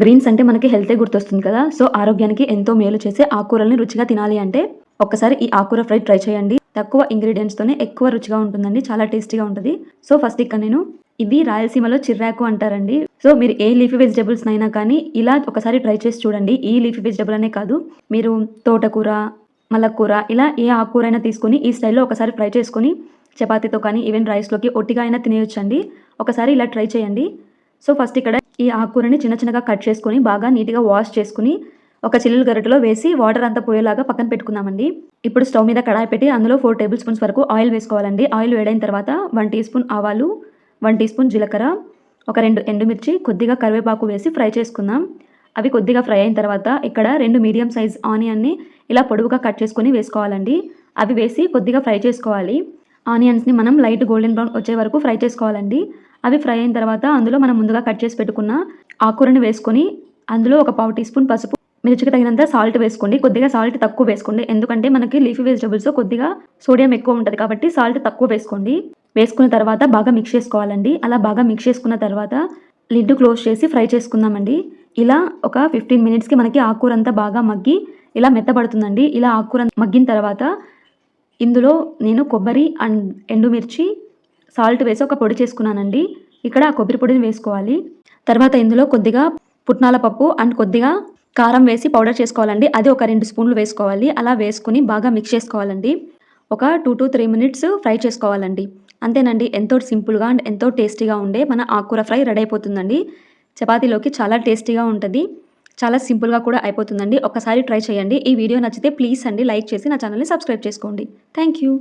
Greens అంటే మనకి హెల్తే గుర్తొస్తుంది కదా? సో ఆరోగ్యానికి ఎంతో మేలు చేసే ఆకుకూరల్ని రుచిగా తినాలి అంటే ఒక్కసారి ఈ ఆకుకూర ఫ్రై ట్రై చేయండి. తక్కువ ఇంగ్రీడియంట్స్తోనే ఎక్కువ రుచిగా ఉంటుందండి. చాలా టేస్టీగా ఉంటుంది. సో ఫస్ట్ ఇక్కడ నేను ఇది రాయలసీమలో చిర్రాకు అంటారండి. సో మీరు ఏ లీఫీ వెజిటబుల్స్ అయినా కానీ ఇలా ఒకసారి ట్రై చేసి చూడండి. ఈ లీఫీ వెజిటబుల్ అనే కాదు. మీరు తోటకూర మల్లకూర ఇలా ఏ ఆకుకూర అయినా తీసుకొని ఈ స్టైల్లో ఒకసారి ఫ్రై చేసుకొని చపాతీతో కానీ ఈవెన్ రైస్లోకి ఒట్టిగా అయినా తినేయొచ్చండి. ఒకసారి ఇలా ట్రై చేయండి. సో ఫస్ట్ ఇక్కడ ఈ ఆకుకూరని చిన్న చిన్నగా కట్ చేసుకొని బాగా నీట్గా వాష్ చేసుకుని ఒక చిల్లుల గరటలో వేసి వాటర్ అంతా పోయేలాగా పక్కన పెట్టుకుందామండి. ఇప్పుడు స్టవ్ మీద కడాయి పెట్టి అందులో ఫోర్ టేబుల్ స్పూన్స్ వరకు ఆయిల్ వేసుకోవాలండి. ఆయిల్ వేడైన తర్వాత వన్ టీ స్పూన్ ఆవాలు వన్ టీ స్పూన్ జీలకర్ర ఒక రెండు ఎండుమిర్చి కొద్దిగా కరివేపాకు వేసి ఫ్రై చేసుకుందాం. అవి కొద్దిగా ఫ్రై అయిన తర్వాత ఇక్కడ రెండు మీడియం సైజ్ ఆనియన్ని ఇలా పొడువుగా కట్ చేసుకొని వేసుకోవాలండి. అవి వేసి కొద్దిగా ఫ్రై చేసుకోవాలి. ఆనియన్స్ని మనం లైట్ గోల్డెన్ బ్రౌన్ వచ్చే వరకు ఫ్రై చేసుకోవాలండి. అవి ఫ్రై అయిన తర్వాత అందులో మనం ముందుగా కట్ చేసి పెట్టుకున్న ఆకుకూరని వేసుకొని అందులో ఒక పావు టీ స్పూన్ పసుపు మిర్చికి తగినంత సాల్ట్ వేసుకోండి. కొద్దిగా సాల్ట్ తక్కువ వేసుకోండి. ఎందుకంటే మనకి లీఫీ వెజిటబుల్స్ కొద్దిగా సోడియం ఎక్కువ ఉంటుంది కాబట్టి సాల్ట్ తక్కువ వేసుకోండి. వేసుకున్న తర్వాత బాగా మిక్స్ చేసుకోవాలండి. అలా బాగా మిక్స్ చేసుకున్న తర్వాత లిడ్ క్లోజ్ చేసి ఫ్రై చేసుకుందామండి. ఇలా ఒక ఫిఫ్టీన్ మినిట్స్కి మనకి ఆకుకూర అంతా బాగా మగ్గి ఇలా మెత్తబడుతుందండి. ఇలా ఆకూర మగ్గిన తర్వాత ఇందులో నేను కొబ్బరి అండ్ ఎండుమిర్చి సాల్ట్ వేసి ఒక పొడి చేసుకున్నానండి. ఇక్కడ ఆ కొబ్బరి పొడిని వేసుకోవాలి. తర్వాత ఇందులో కొద్దిగా పుట్నాల పప్పు అండ్ కొద్దిగా కారం వేసి పౌడర్ చేసుకోవాలండి. అది ఒక రెండు స్పూన్లు వేసుకోవాలి. అలా వేసుకుని బాగా మిక్స్ చేసుకోవాలండి. ఒక two to three minutes fry చేసుకోవాలండి. అంతేనండి ఎంతో సింపుల్గా అండ్ ఎంతో టేస్టీగా ఉండే మన ఆకుకూర ఫ్రై రెడీ అయిపోతుందండి. చపాతీలోకి చాలా టేస్టీగా ఉంటుంది. చాలా సింపుల్గా కూడా అయిపోతుందండి. ఒకసారి ట్రై చేయండి. ఈ వీడియో నచ్చితే ప్లీజ్ అండి లైక్ చేసి నా ఛానల్ని సబ్స్క్రైబ్ చేసుకోండి. Thank you